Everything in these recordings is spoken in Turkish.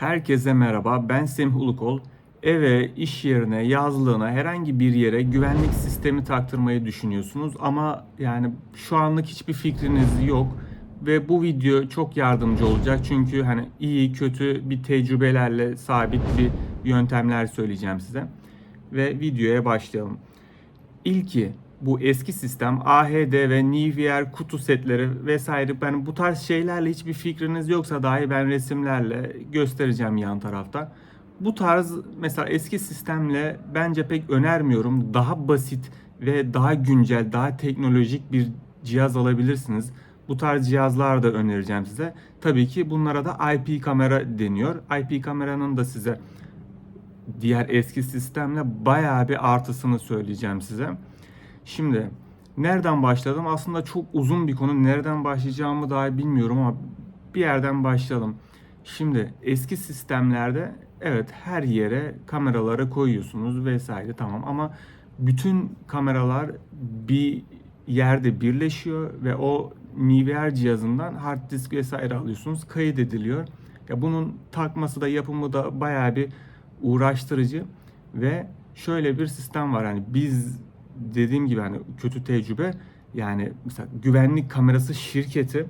Herkese merhaba. Ben Semih Ulukol. Eve, iş yerine, yazlığına, herhangi bir yere güvenlik sistemi taktırmayı düşünüyorsunuz ama yani şu anlık hiçbir fikriniz yok ve bu video çok yardımcı olacak çünkü hani iyi kötü bir tecrübelerle sabit bir yöntemler söyleyeceğim size ve videoya başlayalım. İlki bu eski sistem AHD ve Nivier kutu setleri vesaire ben bu tarz şeylerle hiçbir fikriniz yoksa dahi ben resimlerle göstereceğim yan tarafta. Bu tarz mesela eski sistemle bence pek önermiyorum. Daha basit ve daha güncel, daha teknolojik bir cihaz alabilirsiniz. Bu tarz cihazlar da önereceğim size. Tabii ki bunlara da IP kamera deniyor. IP kameranın da size diğer eski sistemle bayağı bir artısını söyleyeceğim size. Şimdi nereden başladım? Aslında çok uzun bir konu. Nereden başlayacağımı daha bilmiyorum ama bir yerden başlayalım. Şimdi eski sistemlerde evet her yere kameraları koyuyorsunuz vesaire tamam ama bütün kameralar bir yerde birleşiyor ve o NVR cihazından hard disk vesaire alıyorsunuz. Kayıt ediliyor. Ya bunun takması da yapımı da bayağı bir uğraştırıcı ve şöyle bir sistem var. Hani biz dediğim gibi hani kötü tecrübe. Yani mesela güvenlik kamerası şirketi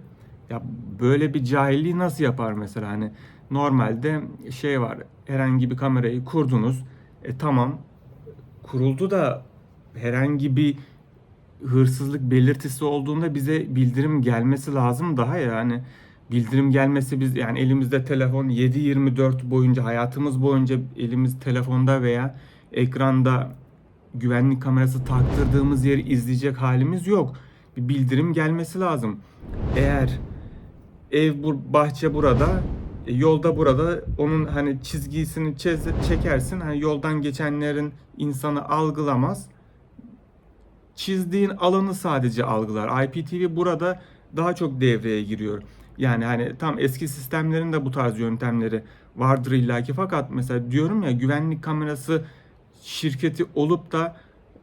ya böyle bir cahilliği nasıl yapar mesela? Hani normalde şey var herhangi bir kamerayı kurdunuz e tamam kuruldu da herhangi bir hırsızlık belirtisi olduğunda bize bildirim gelmesi lazım daha yani bildirim gelmesi biz yani elimizde telefon 7-24 boyunca hayatımız boyunca elimiz telefonda veya ekranda güvenlik kamerası taktırdığımız yeri izleyecek halimiz yok. Bir bildirim gelmesi lazım. Eğer ev bu bahçe burada, e, yolda burada onun hani çizgisini çekersin. Hani yoldan geçenlerin insanı algılamaz. Çizdiğin alanı sadece algılar. IPTV burada daha çok devreye giriyor. Yani hani tam eski sistemlerin de bu tarz yöntemleri vardır illaki fakat mesela diyorum ya güvenlik kamerası şirketi olup da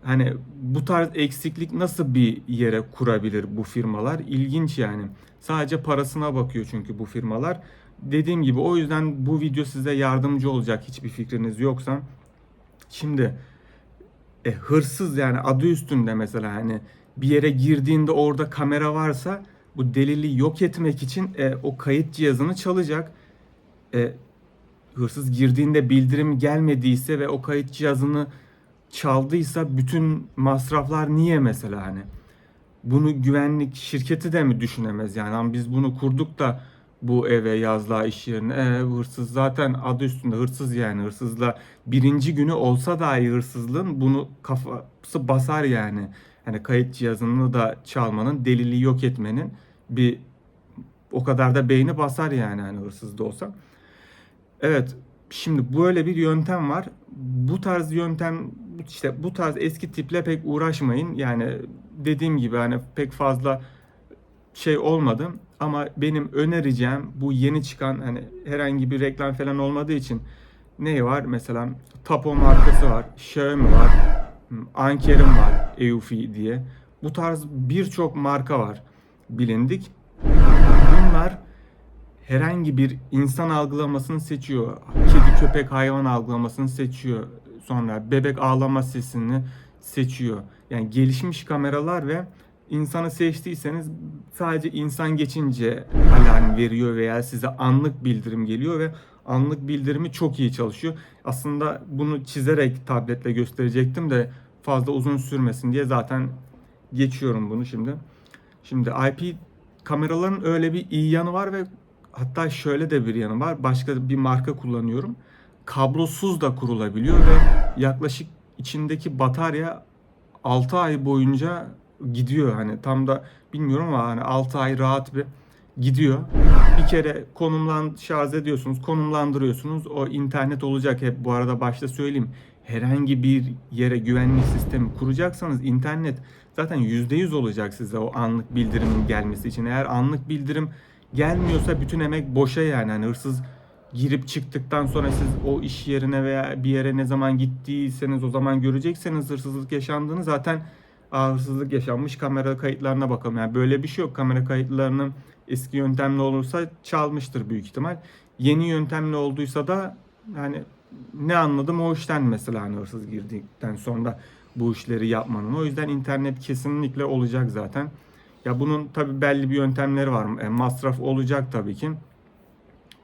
hani bu tarz eksiklik nasıl bir yere kurabilir bu firmalar? İlginç yani. Sadece parasına bakıyor çünkü bu firmalar. Dediğim gibi o yüzden bu video size yardımcı olacak hiçbir fikriniz yoksa. Şimdi e, hırsız yani adı üstünde mesela hani bir yere girdiğinde orada kamera varsa bu delili yok etmek için e, o kayıt cihazını çalacak. E, hırsız girdiğinde bildirim gelmediyse ve o kayıt cihazını çaldıysa bütün masraflar niye mesela hani? Bunu güvenlik şirketi de mi düşünemez yani? Hani biz bunu kurduk da bu eve yazlığa iş yerine e, hırsız zaten adı üstünde hırsız yani hırsızla birinci günü olsa dahi hırsızlığın bunu kafası basar yani. Hani kayıt cihazını da çalmanın delili yok etmenin bir o kadar da beyni basar yani hani hırsız da olsa. Evet, şimdi böyle bir yöntem var. Bu tarz yöntem işte bu tarz eski tiple pek uğraşmayın. Yani dediğim gibi hani pek fazla şey olmadı ama benim önereceğim bu yeni çıkan hani herhangi bir reklam falan olmadığı için ne var? Mesela Tapo markası var, Xiaomi var, Anker'in var, Eufy diye. Bu tarz birçok marka var bilindik. Bunlar herhangi bir insan algılamasını seçiyor. Kedi, köpek, hayvan algılamasını seçiyor. Sonra bebek ağlama sesini seçiyor. Yani gelişmiş kameralar ve insanı seçtiyseniz sadece insan geçince alarm veriyor veya size anlık bildirim geliyor ve anlık bildirimi çok iyi çalışıyor. Aslında bunu çizerek tabletle gösterecektim de fazla uzun sürmesin diye zaten geçiyorum bunu şimdi. Şimdi IP kameraların öyle bir iyi yanı var ve hatta şöyle de bir yanı var. Başka bir marka kullanıyorum. Kablosuz da kurulabiliyor ve yaklaşık içindeki batarya 6 ay boyunca gidiyor. Hani tam da bilmiyorum ama hani 6 ay rahat bir gidiyor. Bir kere konumlan şarj ediyorsunuz, konumlandırıyorsunuz. O internet olacak hep bu arada başta söyleyeyim. Herhangi bir yere güvenlik sistemi kuracaksanız internet zaten %100 olacak size o anlık bildirimin gelmesi için. Eğer anlık bildirim gelmiyorsa bütün emek boşa yani. Hani hırsız girip çıktıktan sonra siz o iş yerine veya bir yere ne zaman gittiyseniz o zaman görecekseniz hırsızlık yaşandığını zaten hırsızlık yaşanmış kamera kayıtlarına bakalım. Yani böyle bir şey yok. Kamera kayıtlarının eski yöntemli olursa çalmıştır büyük ihtimal. yeni yöntemle olduysa da yani ne anladım o işten mesela hani hırsız girdikten sonra bu işleri yapmanın. O yüzden internet kesinlikle olacak zaten. Ya bunun tabi belli bir yöntemleri var. E, masraf olacak tabii ki.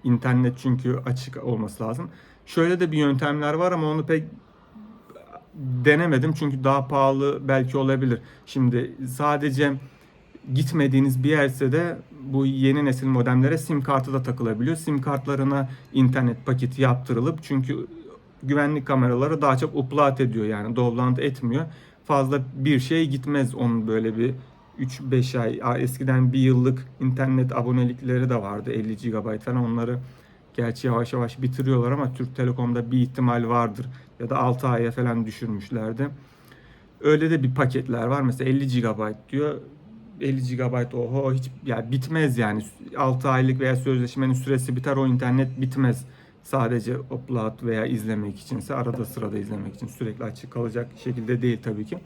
İnternet çünkü açık olması lazım. Şöyle de bir yöntemler var ama onu pek denemedim çünkü daha pahalı belki olabilir. Şimdi sadece gitmediğiniz bir yerse de bu yeni nesil modemlere sim kartı da takılabiliyor. Sim kartlarına internet paketi yaptırılıp çünkü güvenlik kameraları daha çok upload ediyor yani download etmiyor. Fazla bir şey gitmez onun böyle bir 3-5 ay eskiden bir yıllık internet abonelikleri de vardı 50 GB falan onları gerçi yavaş yavaş bitiriyorlar ama Türk Telekom'da bir ihtimal vardır ya da 6 aya falan düşürmüşlerdi. Öyle de bir paketler var mesela 50 GB diyor 50 GB oho hiç yani bitmez yani 6 aylık veya sözleşmenin süresi biter o internet bitmez. Sadece upload veya izlemek içinse arada sırada izlemek için sürekli açık kalacak şekilde değil tabii ki.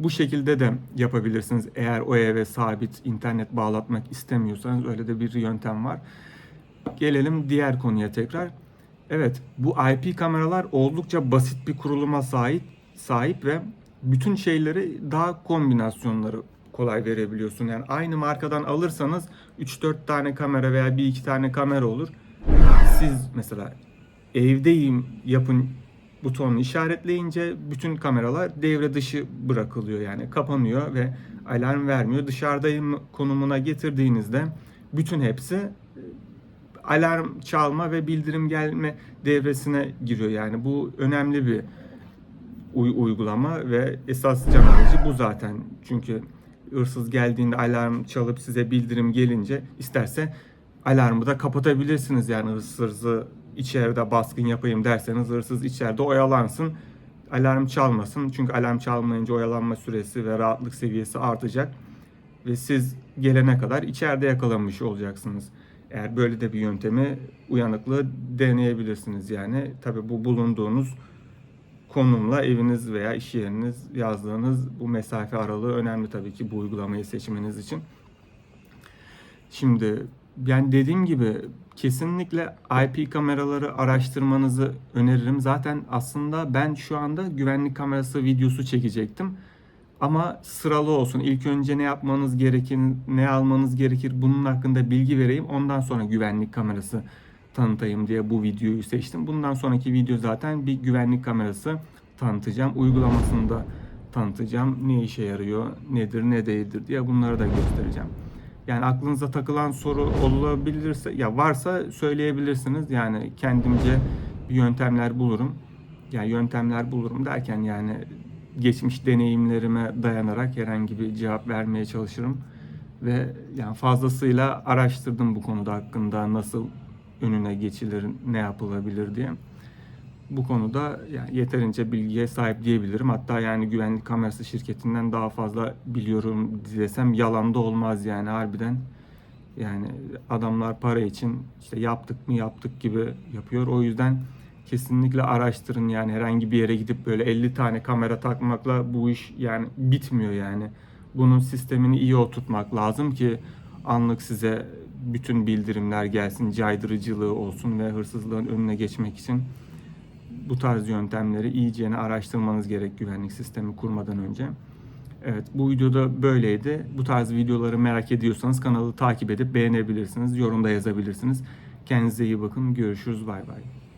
Bu şekilde de yapabilirsiniz. Eğer o eve sabit internet bağlatmak istemiyorsanız öyle de bir yöntem var. Gelelim diğer konuya tekrar. Evet, bu IP kameralar oldukça basit bir kuruluma sahip sahip ve bütün şeyleri daha kombinasyonları kolay verebiliyorsun. Yani aynı markadan alırsanız 3-4 tane kamera veya 1-2 tane kamera olur. Siz mesela evdeyim yapın butonunu işaretleyince bütün kameralar devre dışı bırakılıyor yani kapanıyor ve alarm vermiyor. Dışarıdayım konumuna getirdiğinizde bütün hepsi e, alarm çalma ve bildirim gelme devresine giriyor. Yani bu önemli bir uy- uygulama ve esas can alıcı bu zaten. Çünkü hırsız geldiğinde alarm çalıp size bildirim gelince isterse alarmı da kapatabilirsiniz. Yani hırsızı içeride baskın yapayım derseniz hırsız içeride oyalansın. Alarm çalmasın. Çünkü alarm çalmayınca oyalanma süresi ve rahatlık seviyesi artacak. Ve siz gelene kadar içeride yakalanmış olacaksınız. Eğer böyle de bir yöntemi uyanıklığı deneyebilirsiniz yani. Tabi bu bulunduğunuz konumla eviniz veya iş yeriniz yazdığınız bu mesafe aralığı önemli tabii ki bu uygulamayı seçmeniz için. Şimdi yani dediğim gibi kesinlikle IP kameraları araştırmanızı öneririm. Zaten aslında ben şu anda güvenlik kamerası videosu çekecektim. Ama sıralı olsun. İlk önce ne yapmanız gerekir, ne almanız gerekir bunun hakkında bilgi vereyim. Ondan sonra güvenlik kamerası tanıtayım diye bu videoyu seçtim. Bundan sonraki video zaten bir güvenlik kamerası tanıtacağım. Uygulamasını da tanıtacağım. Ne işe yarıyor, nedir, ne değildir diye bunları da göstereceğim. Yani aklınıza takılan soru olabilirse ya varsa söyleyebilirsiniz. Yani kendimce yöntemler bulurum. Yani yöntemler bulurum derken yani geçmiş deneyimlerime dayanarak herhangi bir cevap vermeye çalışırım. Ve yani fazlasıyla araştırdım bu konuda hakkında nasıl önüne geçilir, ne yapılabilir diye. Bu konuda yani yeterince bilgiye sahip diyebilirim. Hatta yani güvenlik kamerası şirketinden daha fazla biliyorum desem yalan da olmaz yani harbiden. Yani adamlar para için işte yaptık mı yaptık gibi yapıyor. O yüzden kesinlikle araştırın yani herhangi bir yere gidip böyle 50 tane kamera takmakla bu iş yani bitmiyor yani. Bunun sistemini iyi oturtmak lazım ki anlık size bütün bildirimler gelsin, caydırıcılığı olsun ve hırsızlığın önüne geçmek için bu tarz yöntemleri iyicene araştırmanız gerek güvenlik sistemi kurmadan önce. Evet bu videoda böyleydi. Bu tarz videoları merak ediyorsanız kanalı takip edip beğenebilirsiniz. Yorumda yazabilirsiniz. Kendinize iyi bakın. Görüşürüz. Bay bay.